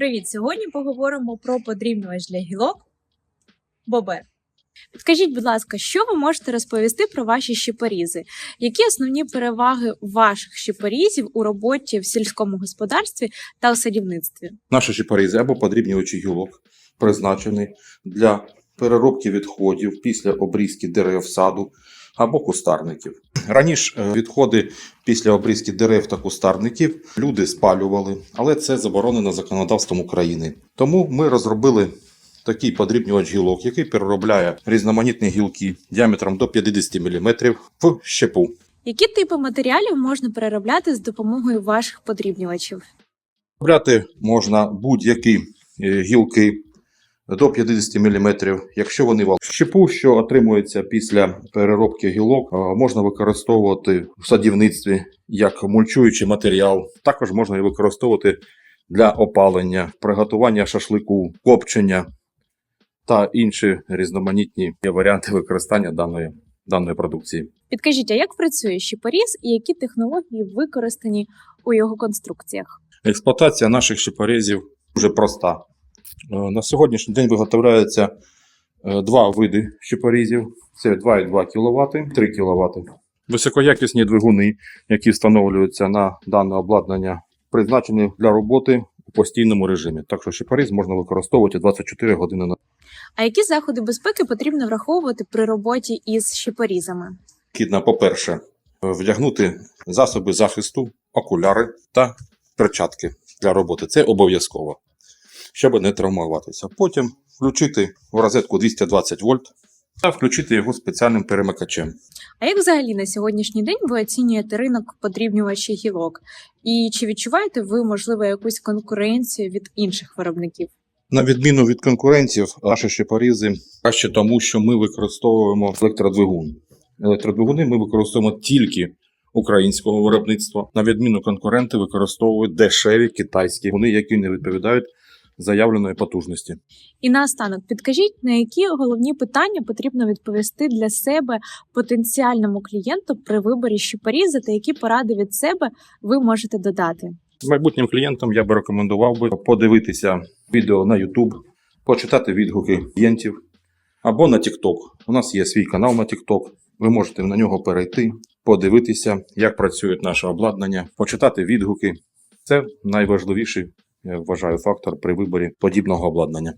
Привіт! Сьогодні поговоримо про подрібнювач для гілок Бобер. Скажіть, будь ласка, що ви можете розповісти про ваші щепорізи? Які основні переваги ваших щепорізів у роботі в сільському господарстві та у садівництві? Наші щепорізи або подрібнювачі гілок призначені для переробки відходів після обрізки дерев саду або кустарників. Раніше е, відходи після обрізки дерев та кустарників люди спалювали, але це заборонено законодавством України. Тому ми розробили такий подрібнювач гілок, який переробляє різноманітні гілки діаметром до 50 мм в щепу. Які типи матеріалів можна переробляти з допомогою ваших подрібнювачів? Обрати можна будь-які е, гілки до 50 мм, якщо вони вал. Щепу, що отримується після переробки гілок, можна використовувати в садівництві як мульчуючий матеріал. Також можна її використовувати для опалення, приготування шашлику, копчення та інші різноманітні варіанти використання даної, даної продукції. Підкажіть, а як працює щепоріз і які технології використані у його конструкціях? Експлуатація наших щепорезів дуже проста. Е, На сьогоднішній день виготовляється е, два види щепорізів: це 2,2 кВт, 3 кВт. Високоякісні двигуни, які встановлюються на дане обладнання, призначені для роботи у постійному режимі. Так що щепоріз можна використовувати 24 години на А які заходи безпеки потрібно враховувати при роботі із щепорізами? необхідно, по-перше, вдягнути засоби захисту, окуляри та перчатки для роботи. Це обов'язково, щоб не травмуватися. Потім включити в розетку 220 вольт та включити його спеціальним перемикачем. А як взагалі на сьогоднішній день ви оцінюєте ринок подрібнювачів гілок? І чи відчуваєте ви, можливо, якусь конкуренцію від інших виробників? На відміну від конкурентів, наші щепорізи краще тому, що ми використовуємо електродвигун. Електродвигуни ми використовуємо тільки українського виробництва. На відміну конкуренти використовують дешеві китайські двигуни, які не відповідають заявленої потужності. І наостанок підкажіть, на які головні питання потрібно відповісти для себе потенціальному клієнту при виборі щепоріза та які поради від себе ви можете додати? Майбутнім клієнтам я би рекомендував би подивитися відео на YouTube, почитати відгуки клієнтів або на TikTok. У нас є свій канал на TikTok. Ви можете на нього перейти, подивитися, як працює наше обладнання, почитати відгуки. Це найважливіший, я вважаю, фактор при виборі подібного обладнання.